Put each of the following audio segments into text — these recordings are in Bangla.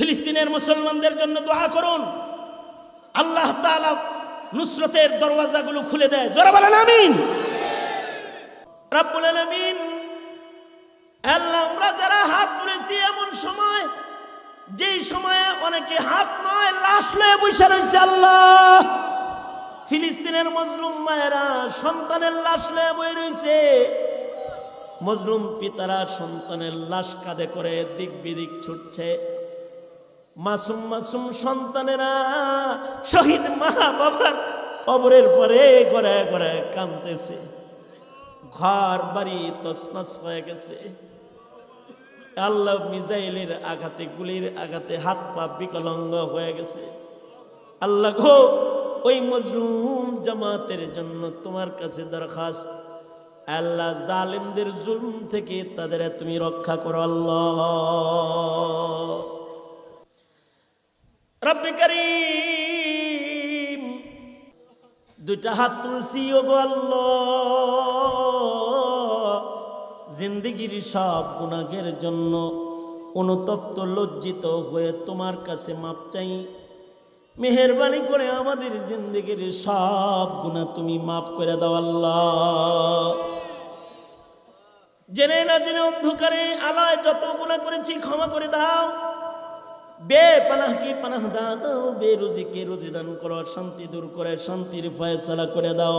ফিলিস্তিনের মুসলমানদের জন্য দোয়া করুন। আল্লাহ তাআলা নুসরতের দরওয়াজাগুলো খুলে দেয়। জোরে বলেন, আমিন। রাব্বুল আলামিন আল্লাহ, আমরা যারা হাত তুলেছি এমন সময়, যেই সময়ে অনেকে হাত নয়, লাশ লয়ে বসে রয়েছে আল্লাহ। ফিলিস্তিনের মজলুম মায়েরা সন্তানের লাশ লয়ে বই রয়েছে। মজলুম পিতারা সন্তানের লাশ কাঁধে করে দিক বিদিক ছুটছে। মাসুম মাসুম সন্তানেরা শহীদ মা বাবার কবরের পরে করে করে কাঁদতেছে। ঘর, বাড়ি তসনস হয়ে গেছে। আল্লাহ মিজাইলের আঘাতে, গুলির আঘাতে হাত পা বিকলঙ্গ হয়ে গেছে। আল্লাহ গো, ওই মজলুম জামাতের জন্য তোমার কাছে দরখাস্ত। আল্লাহ জালিমদের জুলুম থেকে তাদের তুমি রক্ষা করো আল্লাহ। রব্বি করিম। দুইটা হাত তুলসি ও গো আল্লাহ। জিন্দিগির সব গুনাহের জন্য অনুতপ্ত, লজ্জিত হয়ে তোমার কাছে মাপ চাই। মেহরবানি করে আমাদের জিন্দিগির সব গুণা তুমি মাফ করে দাও আল্লাহ। জেনে না জেনে অন্ধকারে আলায় যত গুণা করেছি ক্ষমা করে দাও। বে পানাহকে পানাহ দাও বে রুজিকে রুজি দান করো শান্তি দূর করে, শান্তির ফয়সালা করে দাও।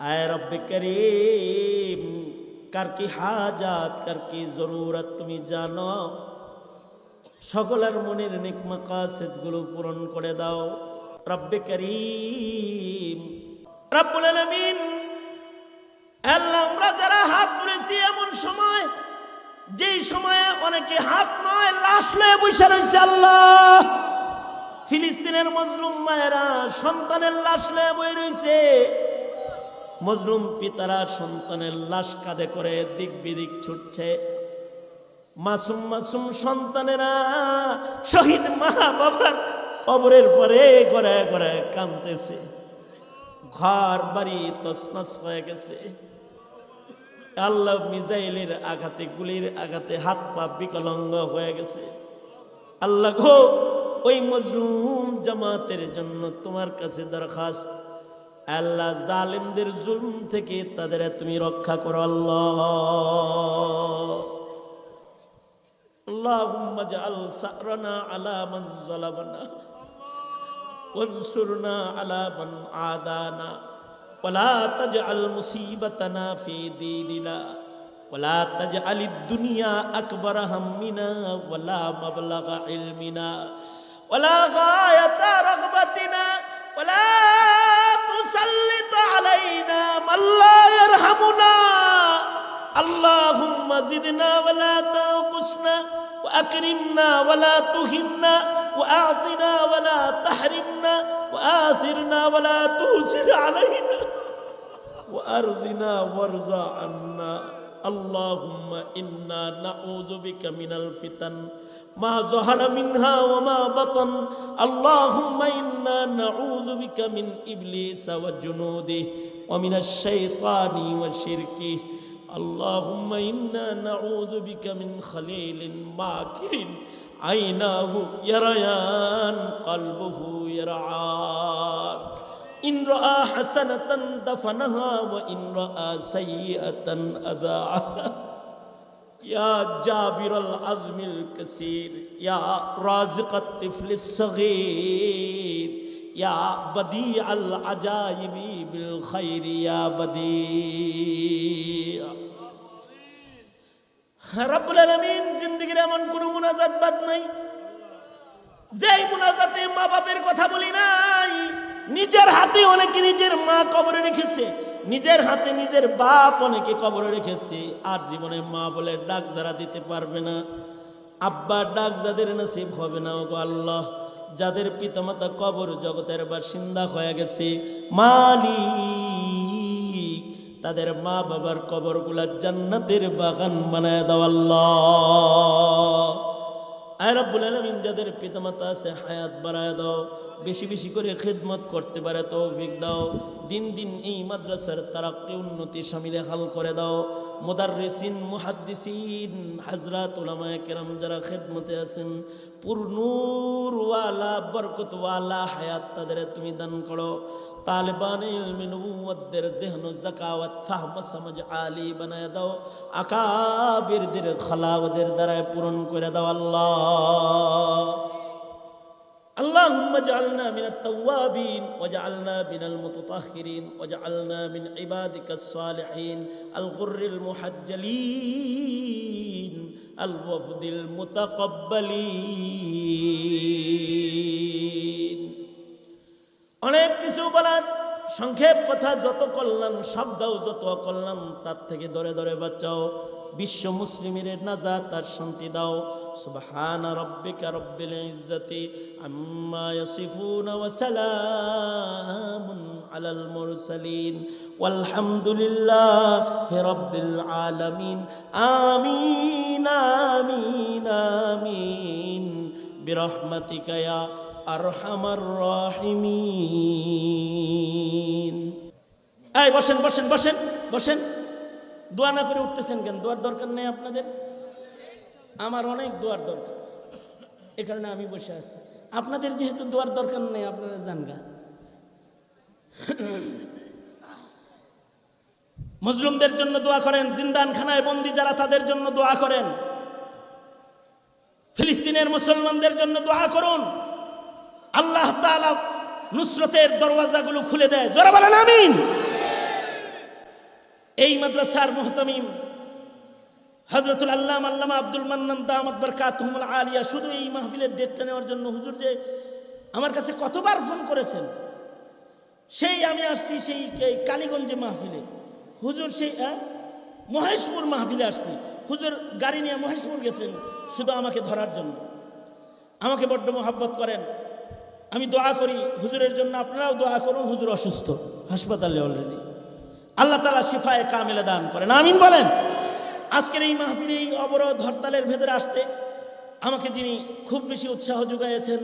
আয় রব্বে করিম, কার কি হাজাত, কার কি জরুরত তুমি জানো? সকলের মনের নেক মাকাসিদগুলো পূরণ করে দাও। রব্বে করিম, রব্বুল আলামিন, আল্লাহ আমরা যারা হাত তুলেছি এমন সময় যেই সময়ে অনেকে হাত নয়, লাশ লয়ে বসে রয়েছে আল্লাহ। ফিলিস্তিনের মজলুম মায়েরা সন্তানের লাশ লয়ে বই রয়েছে। মজলুম পিতারা সন্তানের লাশ কাঁধে করে দিক বিদিক ছুটছে। মাসুম মাসুম সন্তানেরা শহীদ মা বাবার কবরের পরে গড়ায় গড়ায় কাঁদতেছে। ঘর বাড়ি তসনস হয়ে গেছে। আল্লাহ মিজাইলের আঘাতে গুলির আঘাতে হাত পা বিকলঙ্গ হয়ে গেছে আল্লাহ গো ওই মজলুম জামাতের জন্য তোমার কাছে দরখাস্ত আল্লাহ জালিমদের জুলম থেকে তাদের তুমি রক্ষা করো আল্লাহ اللهم اجعل سعرنا على من ظلمنا وانصرنا على من عادانا ولا تجعل مصيبتنا في ديننا ولا تجعل الدنيا أكبر همنا ولا مبلغ علمنا ولا غاية رغبتنا ولا تسلط علينا من لا يرحمنا اللهم زدنا ولا تنقصنا وأكرمنا ولا تهنا وأعطنا ولا تحرمنا وآثرنا ولا تؤثر علينا وأرزنا وارضى عنا. اللهم إنا نعوذ بك من الفتن. ما ظهر منها وما بطن. اللهم إنا نعوذ بك من إبليس وجنوده ومن الشيطان وشركه. اللهم إنا نعوذ بك من خليل ماكر. عيناه يريان قلبه يرعان. إن رأى حسنة دفنها وإن رأى سيئة أذاعها يا جابر العزم الكثير يا رازق الطفل الصغير يا بديع العجائب بالخير يا بديع রব্বুল আলামিন জিন্দেগির এমন কোন মুনাজাত বাদ নাই যেই মুনাজাতে মা বাপের কথা বলি নাই নিজের হাতে অনেকে নিজের মা কবরে রেখেছে, নিজের হাতে নিজের বাপ অনেকে কবরে রেখেছে, আর জীবনে মা বলে ডাক যারা দিতে পারবে না। আব্বা, ডাক যাদের নসিব হবে না, ওগো আল্লাহ, যাদের পিতামাতা কবর জগতের বাসিন্দা হয়ে গেছে, মালিক, তাদের মা বাবার কবরগুলা জান্নাতের বাগান বানায় দাও আল্লাহ। আয় রব্বুল আলমিন যাদের পিতামাতা আছে, হায়াত বাড়ায় দাও, বেশি বেশি করে খেদমত করতে পারে তো তৌফিক দাও। দিন দিন এই মাদ্রাসার তারাক্কি উন্নতি সামিলে হাল করে দাও। মোদাররিসিন, মুহাদ্দিসিন, হাজরাত উলামায়ে কেরাম যারা খেদমতে আছেন পূর্ণুরওয়ালা বরকতওয়ালা হায়াত তাদের তুমি দান করো। তালেবান ইলমি নবুয়তদের জেহন জাকাওয়াত ফাহম সমঝ আলী বানায় দাও আকাবিরদের খালাওদের দ্বারায় পূরণ করে দাও আল্লাহ اللهم اجعلنا من التوابين واجعلنا من المتطهرين واجعلنا من عبادك الصالحين الغر المحجلين الوفد المتقبلين অনেক কিছু বলার সংক্ষেপ কথা, যত করলাম শব্দও যত করলাম তার থেকে ধরে ধরে বাঁচাও। বিশ্ব মুসলিমের নাজাত তার শান্তি দাও। সুবহান রব্বিল ইজ্জতি আমিন আমিন আমিন। আরহামার রাহিমিন। এই, বসেন বসেন বসেন বসেন। দোয়া না করে উঠতেছেন কেন? দোয়ার দরকার নেই আপনাদের? আমার অনেক দোয়ার দরকার। এ কারণে আমি বসে আছি। আপনাদের যেহেতু দোয়ার দরকার নেই, আপনারা জানগা মুসলিমদের জন্য দোয়া করেন জিন্দান খানায় বন্দি যারা তাদের জন্য দোয়া করেন। ফিলিস্তিনের মুসলমানদের জন্য দোয়া করুন। আল্লাহ তাআলা নুসরতের দরওয়াজাগুলো খুলে দেয়। জোরে বলেন, আমিন। এই মাদ্রাসার মুহতামিম হজরতুল আল্লাহ আল্লামা আব্দুল মান্নান দামাত বরকাতুহুল আলিয়া শুধু এই মাহফিলের ডেটটা নেওয়ার জন্য হুজুর যে আমার কাছে কতবার ফোন করেছেন, সেই আমি আসছি সেই কালীগঞ্জে মাহফিলে। হুজুর সেই মহেশপুর মাহফিলে আসছি। হুজুর গাড়ি নিয়ে মহেশপুর গেছেন শুধু আমাকে ধরার জন্য। আমাকে বড্ড মোহাব্বত করেন। আমি দোয়া করি, হুজুরের জন্য আপনারাও দোয়া করুন, হুজুর অসুস্থ, হাসপাতালে অলরেডি আল্লাহ তালা শিফায় কামেলে দান করেন, আমিন বলেন। আজকের এই মাহফিলে এই অবরোধ হরতালের ভেতরে আসতে আমাকে যিনি খুব বেশি উৎসাহ যোগাইয়েছেন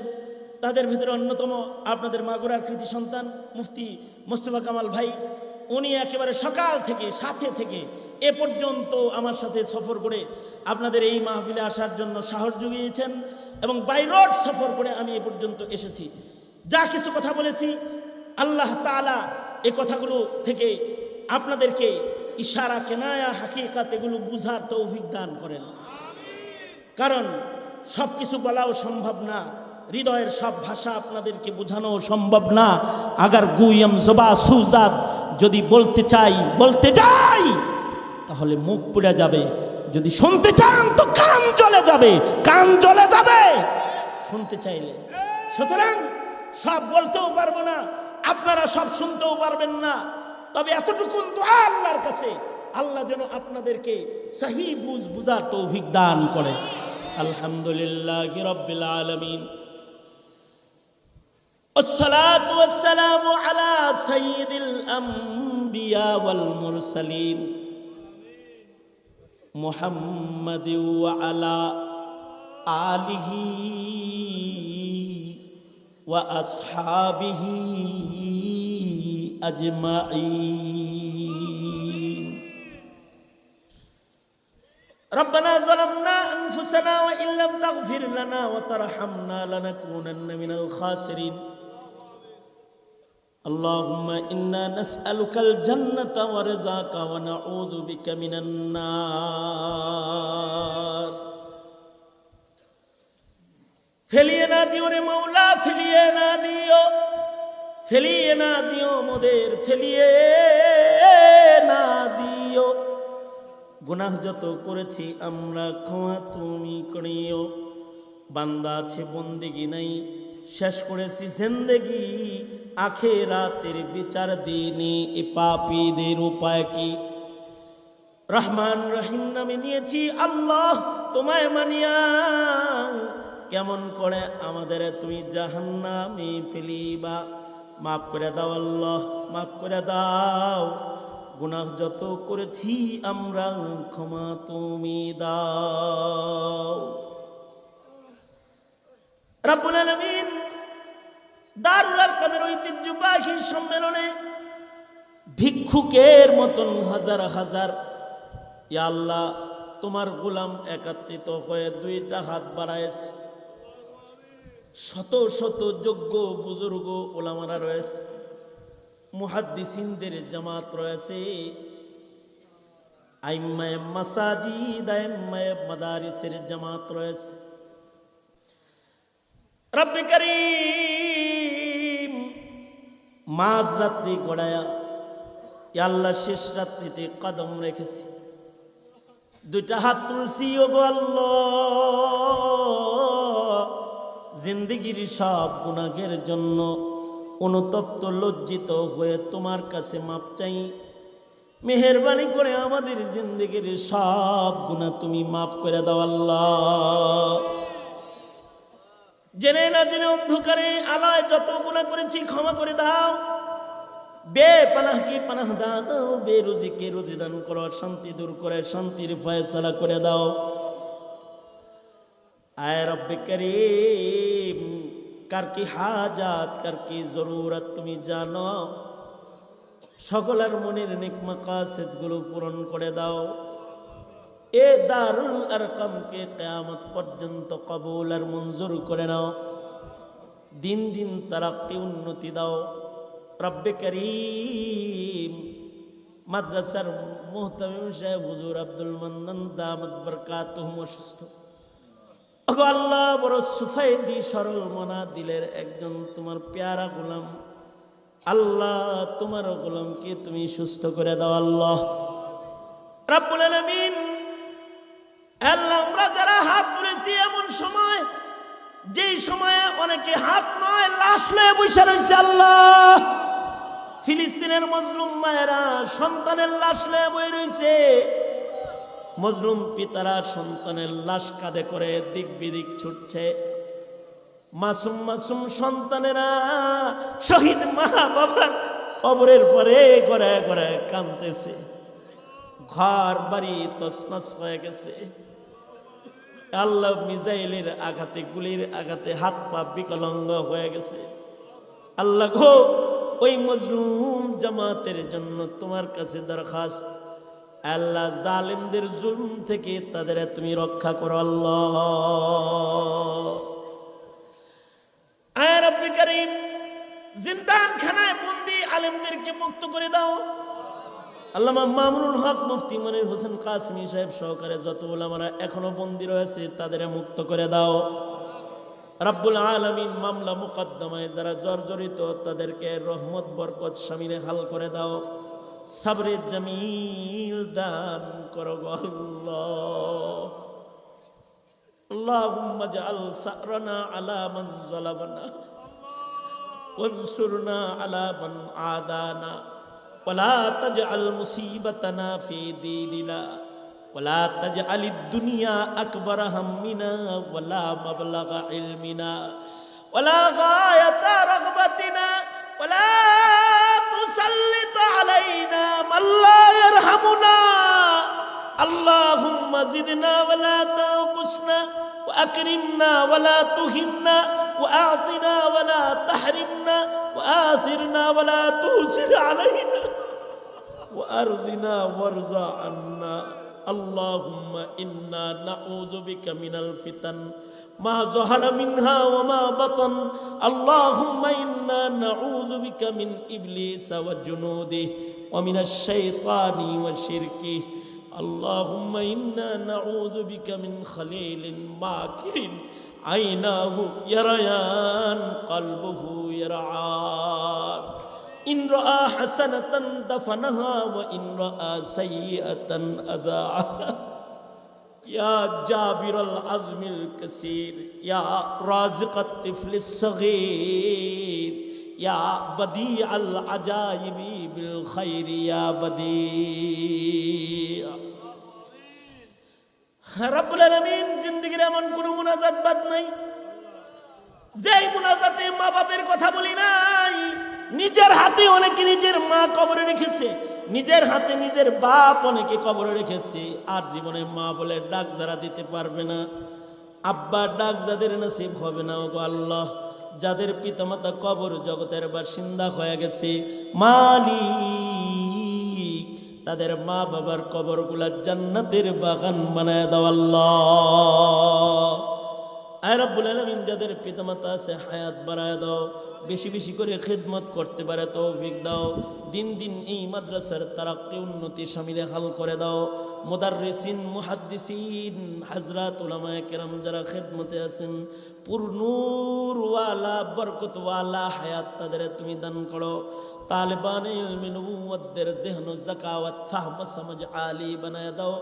তাদের ভেতরে অন্যতম আপনাদের মাগুরার কৃতি সন্তান, মুফতি মোস্তফা কামাল ভাই, উনি একেবারে সকাল থেকে, সাথে থেকে এ পর্যন্ত আমার সাথে সফর করে আপনাদের এই মাহফিলে আসার জন্য সাহস জুগিয়েছেন। এবং বাই রোড সফর করে আমি এ পর্যন্ত এসেছি। যা কিছু কথা বলেছি, আল্লাহ তাআলা এ কথাগুলো থেকে আপনাদেরকে ইশারা, কেনায়া, হাকিকাত এগুলো বুঝার তৌফিক দান করেন। কারণ সব কিছু বলাও সম্ভব না, হৃদয়ের সব ভাষা আপনাদেরকে বোঝানো সম্ভব না। আগার গুইয়ম জবা সুজাত যদি বলতে চাই বলতে চাই তাহলে মুখ পুড়ে যাবে। যদি শুনতে চান তো কান জ্বলে যাবে কান জ্বলে যাবে শুনতে চাইলে সুতরাং সব বলতেও পারবো না আপনারা সব শুনতেও পারবেন না তবে এতটুকু দোয়া আল্লাহর কাছে আল্লাহ যেন আপনাদেরকে সহি বুঝ বুঝার তৌফিক দান করে আলহামদুলিল্লাহ রব্বিল আলমিন والصلاة والسلام على سيد الأنبياء والمرسلين محمد وعلى آله وأصحابه أجمعين ربنا ظلمنا أنفسنا وإن لم تغفر لنا وترحمنا لنكونن من الخاسرين اللهم إنا نسألك الجنة ورزاك ونعوذ بك من النار ফেলিয়ে না দিও রে মৌলা ফেলিয়ে না দিও ফেলিয়ে না দিও মোদের ফেলিয়ে না দিও গুনাহ যত করেছি আমরা ক্ষমা তুমি করিও বান্দা আছে বন্দিগি নাই শেষ করেছি জিন্দেগি আখে রাতের বিচার দিনে এ পাপীদের উপায় কি? রহমান রহিম নামে নিয়েছি, আল্লাহ তোমায় মানিয়া। কেমন করে আমাদের তুমি জাহান্নামে ফেলিবা? মাফ করে দাও আল্লাহ, মাফ করে দাও। গুনাহ যত করেছি আমরা ক্ষমা তুমি দাও। রাব্বুল আলামিন দারুল আরকামের ঐতিহ্যবাহী সম্মেলনে ভিক্ষুকের মতন হাজার হাজার আল্লাহ, তোমার গোলাম একত্রিত হয়ে দুইটা হাত বাড়ায়ছে। শত শত যোগ্য বুজুর্গ ওলামারা রয়েছে, মুহাদ্দিসিনদের জামাত রয়েছে। আইম্মায় মাসাজিদ, আইম্মায় মাদারিসের জামাত রয়েছে। রব্বি করিম! মাঝ রাত্রি গড়ায়া আল্লাহ শেষ রাত্রিতে কদম রেখেছি। দুইটা হাত তুলসি ও গো আল্লাহ। জিন্দিগির সব গুণাগের জন্য অনুতপ্ত, লজ্জিত হয়ে তোমার কাছে মাপ চাই। মেহরবানি করে আমাদের জিন্দিগির সব গুণা তুমি মাফ করে দাও আল্লাহ। জেনে না জেনে অন্ধকারে আলায় যত গুণা করেছি ক্ষমা করে দাও। বে পানাহকে পানাহ দাও বে রুজিকে রুজি দান করো, শান্তি দূর করে, শান্তির ফয়সালা করে দাও। আয় রব্বে করিম, কার কি হাজাত, কার কি জরুরত তুমি জানো? সকলের মনের নেক মাকাসেদগুলো পূরণ করে দাও। এ দারুল আরকামকে কেয়ামত পর্যন্ত কবুল আর মঞ্জুর করে নাও। দিন দিন তারাক্কি উন্নতি দাও। রব্বে করিম, মাদ্রাসার মোহতামিম সাহেব, হুজুর আব্দুল মন্দান দামত বরকাতুহুম অসুস্থ। আল্লাহ, বড় সুফাইদি সরল মনা দিলের একজন তোমার পেয়ারা গোলাম। আল্লাহ, তোমার গোলামকে তুমি সুস্থ করে দাও, আল্লাহ। রাব্বুল আলামিন হাত তুলেছি এমন সময়, যেই সময়ে অনেকে হাত নয়, লাশ লয়ে বসে রয়েছে আল্লাহ। ফিলিস্তিনের মজলুম মায়েরা সন্তানের লাশ লয়ে বই রয়েছে। মজলুম পিতারা সন্তানের লাশ কাঁধে করে দিক বিদিক ছুটছে। মাসুম মাসুম সন্তানেরা শহীদ মা বাবার কবরের পরে করে করে কাঁদতেছে। ঘর বাড়ি তসনস হয়ে গেছে। আল্লাহ মিজাইলের আঘাতে, গুলির আঘাতে হাত পা বিকলঙ্গ হয়ে গেছে। আল্লাহ গো, ওই মজলুম জামাতের জন্য তোমার কাছে দরখাস্ত। আল্লাহ জালিমদের জুলম থেকে তাদের তুমি রক্ষা করো আল্লাহ। আয় রব্বি করিম জিন্দান খানায় বন্দি আলেমদেরকে মুক্ত করে দাও। আল্লামা মামুনুল হক মুফতি মনির হোসেন কাসমি সাহেব সহকারে যত ওলামারা এখনও বন্দী রয়েছে, তাদের মুক্ত করে দাও। রাব্বুল আলমিন মামলা মোকদ্দমায় যারা জর্জরিত, তাদেরকে রহমত, বরকত সামিলে হাল করে দাও। সাবরে জামিল দান করো আল্লাহুম্মা জাআল সারনা আলা মান যালামানা ওয়ানসুরনা আলা মান আদানা। ولا تجعل مصيبتنا في ديننا ولا تجعل الدنيا أكبر همنا ولا مبلغ علمنا ولا غاية رغبتنا ولا تسلط علينا من لا يرحمنا اللهم زدنا ولا تنقصنا وأكرمنا ولا تهنا وأعطنا ولا تحرمنا وآثرنا ولا تؤثر علينا وأرزنا وارضى عنا. اللهم إنا نعوذ بك من الفتن. ما ظهر منها وما بطن. اللهم إنا نعوذ بك من إبليس وجنوده ومن الشيطان وشركه. اللهم إنا نعوذ بك من خليل ماكر عيناه يريان قلبه يرعان. إن رأى حسنة دفنها وإن رأى سيئة أذاعها يا جابر العزم الكثير يا رازق الطفل الصغير يا بديع العجائب بالخير يا بديع রাব্বুল আলামিন জিন্দেগির এমন কোনো মুনাজাত বাদ নাই যেই মুনাজাতে মা বাপের কথা বলি নাই নিজের হাতে অনেকে নিজের মা কবরে রেখেছে, নিজের হাতে নিজের বাপ অনেকে কবরে রেখেছে, আর জীবনে মা বলে ডাক যারা দিতে পারবে না। আব্বা, ডাক যাদের নসিব হবে না, ওগো আল্লাহ, যাদের পিতামাতা কবর জগতের বাসিন্দা হয়ে গেছে, মালিক, তাদের মা বাবার কবরগুলা জান্নাতের বাগান বানায় দাও আল্লাহ। আয় রব্বুল আলমিন, যাদের পিতামাতা আছে, হায়াত বাড়ায় দাও, বেশি বেশি করে খেদমত করতে পারে, তৌফিক দাও। দিন দিন এই মাদ্রাসার তারাক্কি উন্নতি সামিলে হাল করে দাও। মোদাররিসিন, মুহাদ্দিসিন, হাজরাত উলামায়ে কেরাম যারা খেদমতে আছেন পূর্ণুরওয়ালা বরকতওয়ালা হায়াত তাদের তুমি দান করো। তালেবান ইলমি নবুয়তদের জেহন জাকাওয়াত ফাহম সমাজ আলী বানায় দাও।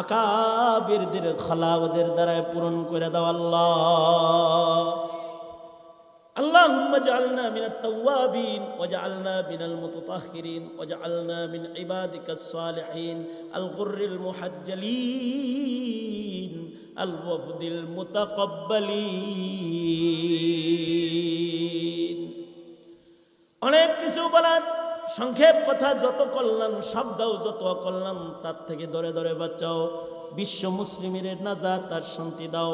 আকাবিরদের খলাওদের দ্বারায় পূরণ করে দাও আল্লাহ। اللهم اجعلنا من التوابين واجعلنا من المتطهرين واجعلنا من عبادك الصالحين الغر المحجلين الوفد المتقبلين অনেক কিছু বলার সংক্ষেপ কথা, যত কল্যাণ শব্দও যত কল্যাণ তার থেকে ধরে ধরে বাঁচাও। বিশ্ব মুসলিমের নাজাত আর শান্তি দাও।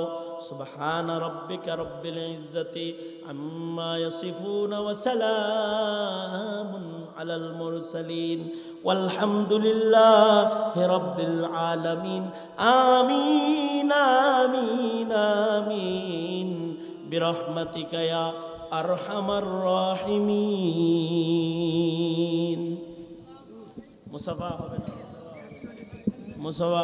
সুবহান রব্বিকা রব্বিল ইজ্জতি আম্মা ইয়াসিফুন ওয়া সালামুন আলাল মুরসালিন। ওয়ালহামদুলিল্লাহি রাব্বিল আলামিন। আমিন আমিন আমিন। বিরহমাতিকা ইয়া আরহামার রাহিমিন মুসাফা হবে না মুসাফা